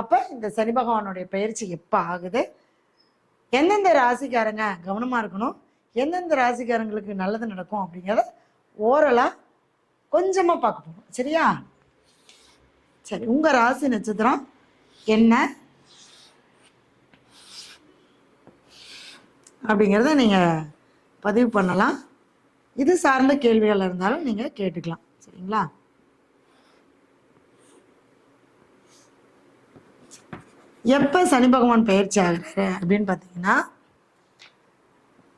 அப்போ இந்த சனி பகவானுடைய பயிற்சி எப்போ ஆகுது? எந்தெந்த ராசிக்காரங்க கவனமாக இருக்கணும்? எந்தெந்த ராசிக்காரங்களுக்கு நல்லது நடக்கும் அப்படிங்கிறத ஓரலாக கொஞ்சமாக பார்க்க போகணும் சரியா? சரி உங்கள் ராசி நட்சத்திரம் என்ன? அப்படிங்கிறத நீங்கள் பதிவு பண்ணலாம். இது சார்ந்த கேள்விகள் இருந்தாலும் நீங்கள் கேட்டுக்கலாம். சரிங்களா? எப்போ சனி பகவான் பயிற்சி ஆகிறாரு அப்படின்னு பார்த்தீங்கன்னா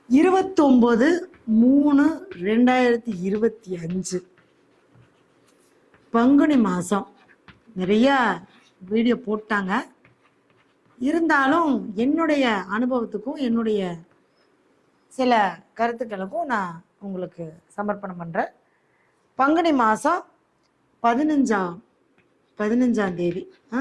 இருபத்தொம்போது மூணு ரெண்டாயிரத்தி இருபத்தி அஞ்சு. பங்குனி மாதம் நிறையா வீடியோ போட்டாங்க. இருந்தாலும் என்னுடைய அனுபவத்துக்கும் என்னுடைய சில கருத்துக்களுக்கும் நான் உங்களுக்கு சமர்ப்பணம் பண்ணுறேன் பங்குனி மாதம் பதினஞ்சாம் பதினஞ்சாம் தேதி. ஆ?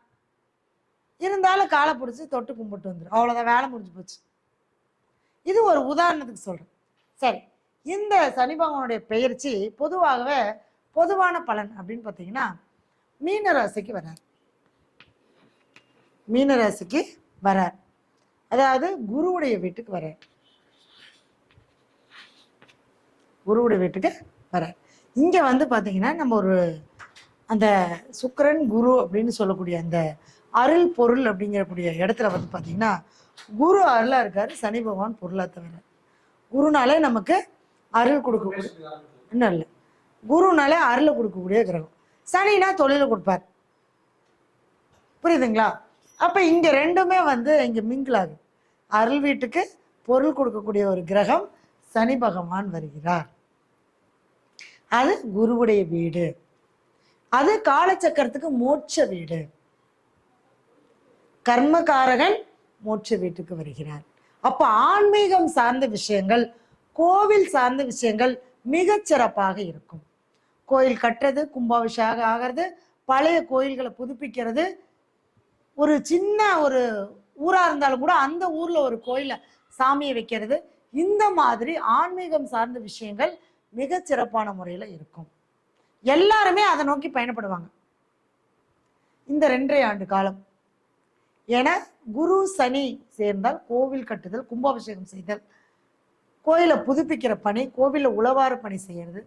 இருந்தாலும் காலை பிடிச்சி தொட்டு கும்பிட்டு வந்துடும் அவ்வளோதான் வேலை முடிஞ்சு போச்சு. இது ஒரு உதாரணத்துக்கு சொல்கிறேன் சரி இந்த சனி பகவானுடைய பெயர்ச்சி பொதுவாகவே பொதுவான பலன் அப்படின்னு பார்த்தீங்கன்னா மீன ராசிக்கு வரார். மீன ராசிக்கு வரார். அதாவது குருவுடைய வீட்டுக்கு வரார். குருவுடைய வீட்டுக்கு வரார். இங்கே வந்து பார்த்தீங்கன்னா நம்ம ஒரு அந்த சுக்கிரன் குரு அப்படின்னு சொல்லக்கூடிய அந்த அருள் பொருள் அப்படிங்கிறக்கூடிய இடத்துல வந்து பார்த்தீங்கன்னா குரு அருளாக இருக்காரு சனி பகவான் பொருளாக தவிர. குருனாலே நமக்கு அருள் கொடுக்கக்கூடிய இன்னும் இல்லை. குருனாலே அருளை கொடுக்கக்கூடிய கிரகம். சனினா தொழிலை கொடுப்பார். புரியுதுங்களா? அப்போ இங்கே ரெண்டுமே வந்து இங்கே மிங்கிள் ஆகுது. அருள் வீட்டுக்கு பொருள் கொடுக்கக்கூடிய ஒரு கிரகம் சனி பகவான் வருகிறார். அது குருவுடைய வீடு. அது காலச்சக்கரத்துக்கு மோட்ச வீடு. கர்மகாரகன் மோட்ச வீட்டுக்கு வருகிறார் அப்ப ஆன்மீகம் சார்ந்த விஷயங்கள் கோவில் சார்ந்த விஷயங்கள் மிக சிறப்பாக இருக்கும். கோயில் கட்டுறது கும்பாபிஷேகம் ஆகிறது பழைய கோயில்களை புதுப்பிக்கிறது. ஒரு சின்ன ஒரு ஊரா இருந்தாலும் கூட அந்த ஊர்ல ஒரு கோயில சாமியை வைக்கிறது. இந்த மாதிரி ஆன்மீகம் சார்ந்த விஷயங்கள் மிக சிறப்பான முறையில இருக்கும். எல்லாருமே அதை நோக்கி பயணப்படுவாங்க. இந்த ரெண்டரை ஆண்டு காலம். என குரு சனி சேர்ந்தால் கோவில் கட்டுதல் கும்பாபிஷேகம் செய்தல் கோயிலை புதுப்பிக்கிற பணி கோவிலில் உழவார பணி செய்யறது.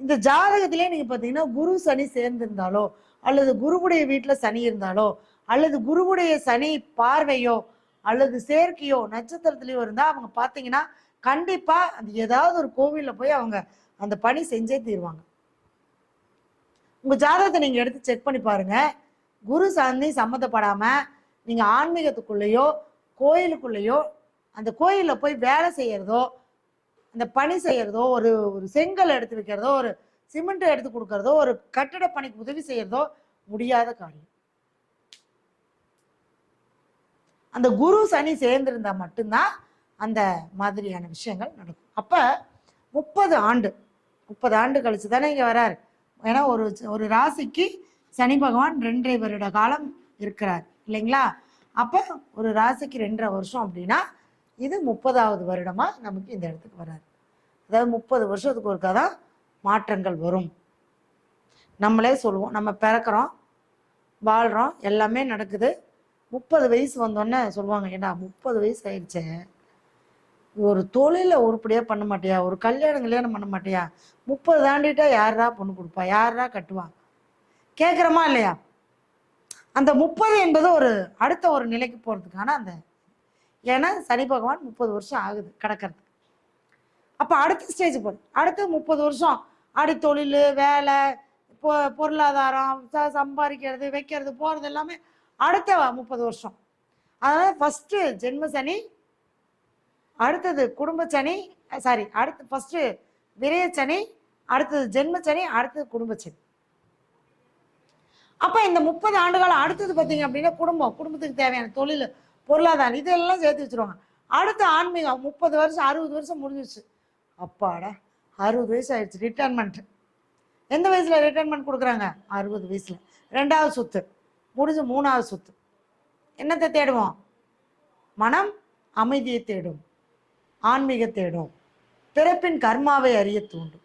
இந்த ஜாதகத்திலே நீங்கள் பார்த்தீங்கன்னா குரு சனி சேர்ந்திருந்தாலோ அல்லது குருவுடைய வீட்டில் சனி இருந்தாலோ அல்லது குருவுடைய சனி பார்வையோ அல்லது சேர்க்கையோ நட்சத்திரத்துலையோ இருந்தால் அவங்க பார்த்தீங்கன்னா கண்டிப்பாக அந்த ஏதாவது ஒரு கோவிலில் போய் அவங்க அந்த பணி செஞ்சே தீருவாங்க. உங்கள் ஜாதகத்தை நீங்கள் எடுத்து செக் பண்ணி பாருங்க. குரு சனி சம்மந்தப்படாமல் நீங்கள் ஆன்மீகத்துக்குள்ளேயோ கோயிலுக்குள்ளேயோ அந்த கோயிலில் போய் வேலை செய்யறதோ அந்த பணி செய்யறதோ ஒரு ஒரு செங்கல் எடுத்து வைக்கிறதோ ஒரு சிமெண்ட் எடுத்து கொடுக்கறதோ ஒரு கட்டிட பணிக்கு உதவி செய்யறதோ முடியாத காரியம். அந்த குரு சனி சேர்ந்திருந்தா மட்டும்தான் அந்த மாதிரியான விஷயங்கள் நடக்கும். அப்ப முப்பது ஆண்டு முப்பது ஆண்டு கழிச்சு தானே இங்க வராரு. ஏன்னா ஒரு ஒரு ராசிக்கு சனி பகவான் ரெண்டரை வருட காலம் இருக்கிறார். இல்லைங்களா? அப்போ ஒரு ராசிக்கு ரெண்டரை வருஷம் அப்படின்னா இது முப்பதாவது வருடமா நமக்கு இந்த இடத்துக்கு வராது. அதாவது முப்பது வருஷத்துக்கு ஒருக்கா தான் மாற்றங்கள் வரும். நம்மளே சொல்லுவோம் நம்ம பிறக்கிறோம் வாழ்கிறோம் எல்லாமே நடக்குது. முப்பது வயசு வந்தோடனே சொல்லுவாங்க ஏன்னா முப்பது வயசு ஆயிடுச்சே? ஒரு தொழிலை உருப்படியாக பண்ண மாட்டியா? ஒரு கல்யாணம் கல்யாணம் பண்ண மாட்டியா? முப்பது தாண்டிட்டா யாரா பொண்ணு கொடுப்பா? யாரா கட்டுவா? கேட்குறமா இல்லையா? அந்த முப்பது என்பது ஒரு அடுத்த ஒரு நிலைக்கு போகிறதுக்கான அந்த ஏன்னா சனி பகவான் முப்பது வருஷம் ஆகுது கிடக்கிறதுக்கு. அப்போ அடுத்த ஸ்டேஜ் போகுது அடுத்து முப்பது வருஷம். அடி தொழில் வேலை பொ பொருளாதாரம் ச சம்பாதிக்கிறது வைக்கிறது போகிறது எல்லாமே அடுத்த முப்பது வருஷம். அதனால் ஃபஸ்ட்டு ஜென்ம சனி அடுத்தது குடும்ப சனி சாரி அடுத்து ஃபஸ்ட்டு விரய சனி அடுத்தது ஜென்ம சனி அடுத்தது குடும்ப சனி. அப்போ இந்த முப்பது ஆண்டுகாலம் அடுத்தது பார்த்தீங்க அப்படின்னா குடும்பம் குடும்பத்துக்கு தேவையான தொழில் பொருளாதாரம் இதெல்லாம் சேர்த்து வச்சிருவாங்க. அடுத்த ஆன்மீகம் முப்பது வருஷம் அறுபது வருஷம் முடிஞ்சிச்சு அப்பாடா அறுபது வயசு ஆயிடுச்சு ரிட்டைர்மெண்ட் எந்த வயசில் ரிட்டைர்மெண்ட் கொடுக்குறாங்க? அறுபது வயசில். ரெண்டாவது சொத்து முடிஞ்சு மூணாவது சொத்து. என்னத்தை தேடுவோம்? மனம் அமைதியை தேடும் ஆன்மீக தேடும் பிறப்பின் கர்மாவை அறிய தூண்டும்.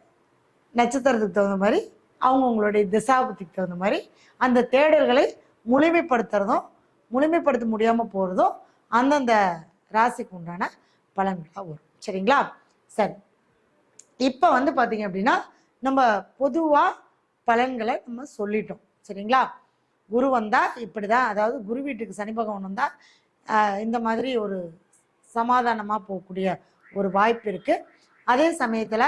நட்சத்திரத்துக்கு தகுந்த மாதிரி அவங்கவுங்களுடைய திசாபுத்திக்கு தகுந்த மாதிரி அந்த தேடல்களை முழுமைப்படுத்துறதும் முழுமைப்படுத்த முடியாமல் போகிறதும் அந்தந்த ராசிக்கு உண்டான பலன்களாக வரும். சரிங்களா? சரி. இப்போ வந்து பார்த்தீங்க அப்படின்னா நம்ம பொதுவாக பலன்களை நம்ம சொல்லிட்டோம். சரிங்களா? குரு வந்தால் இப்படி தான் அதாவது குரு வீட்டுக்கு சனி பகவான் வந்தால் இந்த மாதிரி ஒரு சமாதானமாக போகக்கூடிய ஒரு வாய்ப்பு இருக்குது அதே சமயத்தில்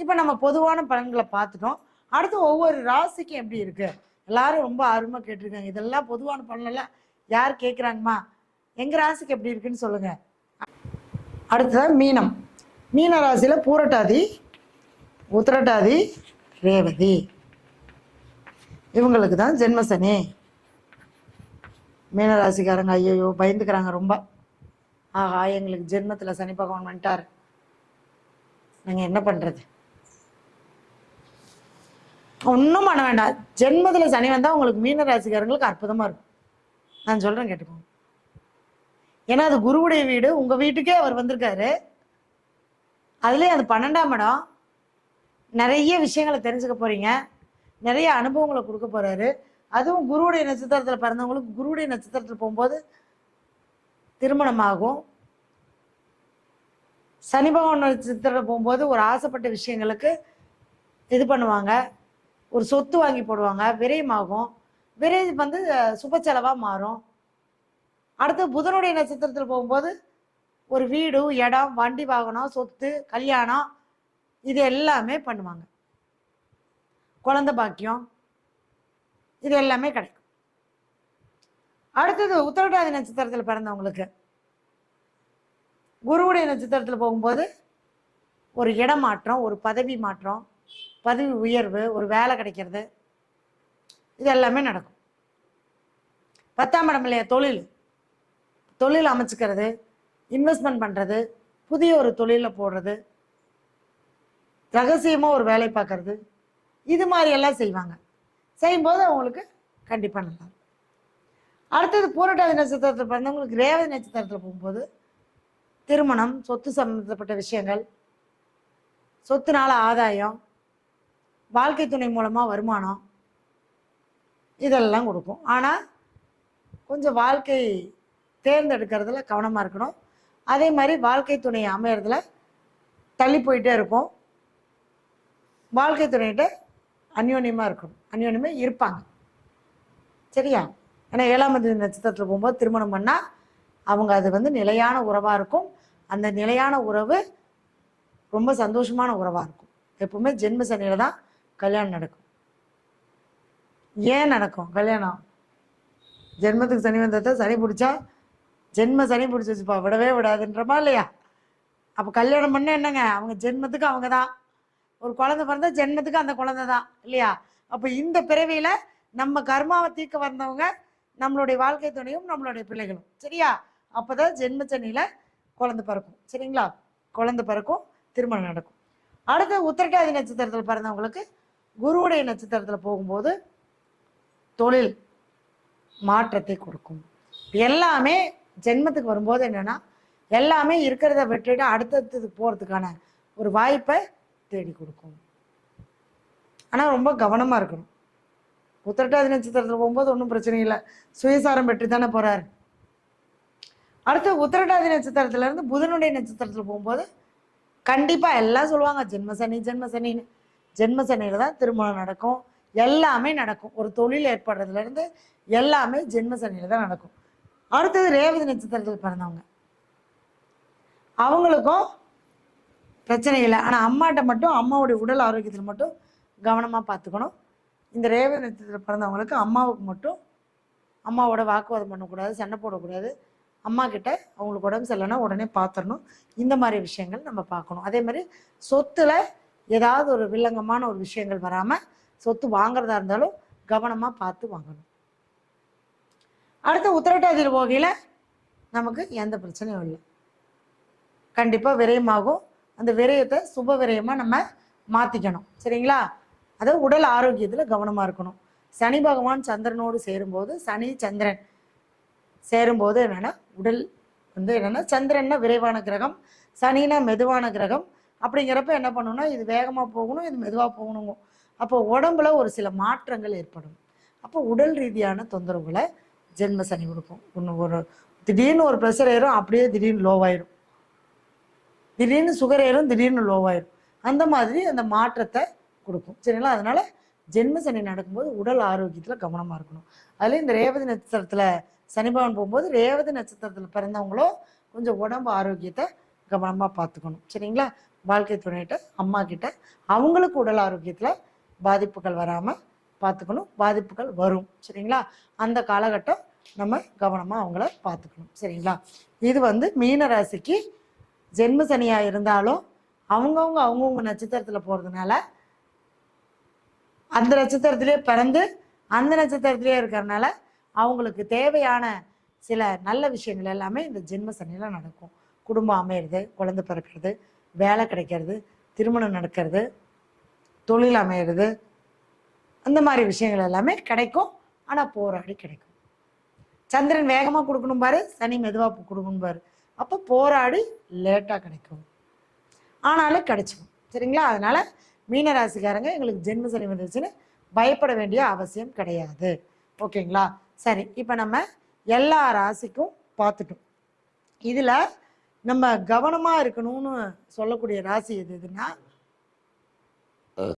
இப்போ நம்ம பொதுவான பலன்களை பார்த்துட்டோம். அடுத்து ஒவ்வொரு ராசிக்கும் எப்படி இருக்கு? எல்லாரும் ரொம்ப ஆர்வமாக கேட்டிருக்காங்க. இதெல்லாம் பொதுவான பலனெல்லாம் யார் கேட்குறாங்கம்மா எங்கள் ராசிக்கு எப்படி இருக்குன்னு சொல்லுங்கள் அடுத்தது மீனம். மீன ராசியில் பூரட்டாதி உத்திரட்டாதி ரேவதி. இவங்களுக்கு தான் ஜென்மசனி. மீனராசிக்காரங்க ஐயோ பயந்துக்கிறாங்க ரொம்ப. ஆஹா எங்களுக்கு ஜென்மத்தில் சனி பகவான் வந்துட்டார். நாங்கள் என்ன பண்ணுறது ஒன்றும் பண்ண வேண்டாம். ஜென்மத்தில் சனி வந்தால் உங்களுக்கு மீன ராசிக்காரங்களுக்கு அற்புதமாக இருக்கும். நான் சொல்கிறேன் கேட்டுக்கோங்க. ஏன்னா அது குருவுடைய வீடு. உங்கள் வீட்டுக்கே அவர் வந்திருக்காரு. அதுலேயும் அது பன்னெண்டாம் இடம். நிறைய விஷயங்களை தெரிஞ்சுக்க போகிறீங்க நிறைய அனுபவங்களை கொடுக்க போகிறாரு அதுவும் குருவுடைய நட்சத்திரத்தில் பிறந்தவங்களுக்கு குருவுடைய நட்சத்திரத்தில் போகும்போது திருமணமாகும். சனி பகவான் நட்சத்திரத்தில் போகும்போது ஒரு ஆசைப்பட்ட விஷயங்களுக்கு இது பண்ணுவாங்க. ஒரு சொத்து வாங்கி போடுவாங்க விரயமாகும். விரயம் வந்து சுப செலவாக மாறும். அடுத்து புதனுடைய நட்சத்திரத்தில் போகும்போது ஒரு வீடு இடம் வண்டி வாகனம் சொத்து கல்யாணம் இது எல்லாமே பண்ணுவாங்க. குழந்தை பாக்கியம் இது எல்லாமே கிடைக்கும். அடுத்தது உத்திரட்டாதி நட்சத்திரத்தில் பிறந்தவங்களுக்கு குருவுடைய நட்சத்திரத்தில் போகும்போது ஒரு இடமாற்றம் ஒரு பதவி மாற்றம் பதவி உயர்வு ஒரு வேலை கிடைக்கிறது இது எல்லாமே நடக்கும். பத்தாம் இடம் இல்லையா? தொழில். தொழில் அமைச்சுக்கிறது இன்வெஸ்ட்மெண்ட் பண்ணுறது புதிய ஒரு தொழிலில் போடுறது ரகசியமாக ஒரு வேலை பார்க்கறது இது மாதிரி எல்லாம் செய்வாங்க. செய்யும்போது அவங்களுக்கு கண்டிப்பாக நல்லா அடுத்தது பூரட்டாதி நட்சத்திரத்தில் பிறந்தவங்களுக்கு ரேவதி நட்சத்திரத்தில் போகும்போது திருமணம் சொத்து சம்மந்தப்பட்ட விஷயங்கள் சொத்துனால ஆதாயம் வாழ்க்கை துணை மூலமாக வருமானம் இதெல்லாம் கொடுக்கும். ஆனால் கொஞ்சம் வாழ்க்கை தேர்ந்தெடுக்கிறதுல கவனமாக இருக்கணும். அதே மாதிரி வாழ்க்கை துணை அமையறதுல தள்ளி போயிட்டே இருக்கும். வாழ்க்கை துணைகிட்ட அந்யோன்யமாக இருக்கணும். அந்யோன்யமாக இருப்பாங்க. சரியா? ஏன்னா ஏழாம் தேதி நட்சத்திரத்தில் போகும்போது திருமணம் பண்ணால் அவங்க அது வந்து நிலையான உறவாக இருக்கும். அந்த நிலையான உறவு ரொம்ப சந்தோஷமான உறவாக இருக்கும். எப்பவுமே ஜென்ம சனியில் தான் கல்யாணம் நடக்கும். ஏன் நடக்கும்? கல்யாணம். ஜென்மத்துக்கு சனி வந்ததை சனி பிடிச்சா ஜென்ம சனி பிடிச்சிச்சுப்பா. விடவே விடாதுன்றமா இல்லையா? அப்போ கல்யாணம் பண்ண என்னங்க? அவங்க ஜென்மத்துக்கு அவங்க தான். ஒரு குழந்தை பிறந்தா ஜென்மத்துக்கு அந்த குழந்தை தான். இல்லையா? அப்போ இந்த பிறவியில் நம்ம கர்மாவை தீர்க்க வந்தவங்க நம்மளுடைய வாழ்க்கை துணையும் நம்மளுடைய பிள்ளைகளும். சரியா? அப்பதான் ஜென்ம ஜென்மச்சனியில் குழந்தை பிறக்கும். சரிங்களா? குழந்தை பிறக்கும் திருமணம் நடக்கும். அடுத்து உத்திரட்டாதி நட்சத்திரத்தில் பிறந்தவங்களுக்கு குருவுடைய நட்சத்திரத்தில் போகும்போது தொழில் மாற்றத்தை கொடுக்கும். எல்லாமே ஜென்மத்துக்கு வரும்போது என்னென்னா எல்லாமே இருக்கிறத விட்டுட்டு அடுத்ததுக்கு போகிறதுக்கான ஒரு வாய்ப்பை தேடி கொடுக்கும். ஆனால் ரொம்ப கவனமாக இருக்கணும். உத்திரட்டாதி நட்சத்திரத்தில் போகும்போது ஒன்றும் பிரச்சனை இல்லை. சுயசாரம் பெற்று தானே போகிறார் அடுத்து உத்திரட்டாதி நட்சத்திரத்துலேருந்து புதனுடைய நட்சத்திரத்தில் போகும்போது கண்டிப்பாக எல்லாம் சொல்லுவாங்க ஜென்ம சனி ஜென்ம சனின்னு ஜென்மசனியில் தான் திருமணம் நடக்கும். எல்லாமே நடக்கும். ஒரு தொழில் ஏற்படுறதுலேருந்து எல்லாமே ஜென்மசனியில் தான் நடக்கும். அடுத்தது ரேவதி நட்சத்திரத்தில் பிறந்தவங்க. அவங்களுக்கும் பிரச்சனை இல்லை. ஆனால் அம்மாட்ட மட்டும் அம்மாவுடைய உடல் ஆரோக்கியத்தில் மட்டும் கவனமாக பார்த்துக்கணும். இந்த ரேவதி நட்சத்திரத்தில் பிறந்தவங்களுக்கு அம்மாவுக்கு மட்டும் அம்மாவோட வாக்குவாதம் பண்ணக்கூடாது சண்டை போடக்கூடாது. அம்மா கிட்ட அவங்களுக்கு உடம்பு சரியில்லைன்னா உடனே பார்த்துடணும் இந்த மாதிரி விஷயங்கள் நம்ம பார்க்கணும். அதே மாதிரி சொத்துல ஏதாவது ஒரு வில்லங்கமான ஒரு விஷயங்கள் வராமல் சொத்து வாங்குறதா இருந்தாலும் கவனமாக பார்த்து வாங்கணும். அடுத்த உத்திரட்டாதி போகையில் நமக்கு எந்த பிரச்சனையும் இல்லை. கண்டிப்பாக விரயமாகும். அந்த விரயத்தை சுப விரயமாக நம்ம மாற்றிக்கணும் சரிங்களா? அதாவது உடல் ஆரோக்கியத்தில் கவனமாக இருக்கணும். சனி பகவான் சந்திரனோடு சேரும்போது சனி சந்திரன் சேரும்போது என்னென்னா உடல் வந்து என்னென்னா சந்திரன்னா விரைவான கிரகம் சனினா மெதுவான கிரகம் அப்படிங்கிறப்ப என்ன பண்ணணும்னா இது வேகமாக போகணும் இது மெதுவாக போகணுங்க. அப்போ உடம்புல ஒரு சில மாற்றங்கள் ஏற்படும். அப்போ உடல் ரீதியான தொந்தரவுகளை ஜென்ம சனி கொடுக்கும். ஒன்று ஒரு திடீர்னு ஒரு ப்ரெஷர் ஏறும் அப்படியே திடீர்னு லோவாயிரும் திடீர்னு சுகர் ஏறும் திடீர்னு லோவாயிரும் அந்த மாதிரி அந்த மாற்றத்தை கொடுக்கும். சரிங்களா? அதனால ஜென்ம சனி நடக்கும்போது உடல் ஆரோக்கியத்தில் கவனமாக இருக்கணும். அதுலேயும் இந்த ரேவதி நட்சத்திரத்தில் சனிபவன் போகும்போது ரேவதி நட்சத்திரத்தில் பிறந்தவங்களும் கொஞ்சம் உடம்பு ஆரோக்கியத்தை கவனமாக பார்த்துக்கணும். சரிங்களா? வாழ்க்கை துணையிட்ட அம்மா கிட்ட அவங்களுக்கு உடல் ஆரோக்கியத்தில் பாதிப்புகள் வராமல் பார்த்துக்கணும். பாதிப்புகள் வரும். சரிங்களா? அந்த காலகட்டம் நம்ம கவனமாக அவங்கள பார்த்துக்கணும். சரிங்களா? இது வந்து மீன ராசிக்கு ஜென்ம சனியாக இருந்தாலும் அவங்கவுங்க அவங்கவுங்க நட்சத்திரத்தில் போகிறதுனால அந்த நட்சத்திரத்திலே பிறந்து அந்த நட்சத்திரத்திலே இருக்கிறனால அவங்களுக்கு தேவையான சில நல்ல விஷயங்கள் எல்லாமே இந்த ஜென்ம சனியில் நடக்கும். குடும்பம் அமையிறது குழந்தை பிறக்கிறது வேலை கிடைக்கிறது திருமணம் நடக்கிறது தொழில் அமையிறது அந்த மாதிரி விஷயங்கள் எல்லாமே கிடைக்கும். ஆனால் போராடி கிடைக்கும். சந்திரன் வேகமாக கொடுக்கணும் பாரு சனி மெதுவாக கொடுக்கணும் பாரு. அப்போ போராடி லேட்டாக கிடைக்கும். ஆனாலும் கிடைச்சிடும் சரிங்களா? அதனால மீன ராசிக்காரங்க எங்களுக்கு ஜென்ம சனி வந்துருச்சுன்னு பயப்பட வேண்டிய அவசியம் கிடையாது. ஓகேங்களா? சரி இப்போ நம்ம எல்லா ராசிக்கும் பார்த்துட்டோம். இதில் நம்ம கவனமாக இருக்கணும்னு சொல்லக்கூடிய ராசி எது எதுன்னா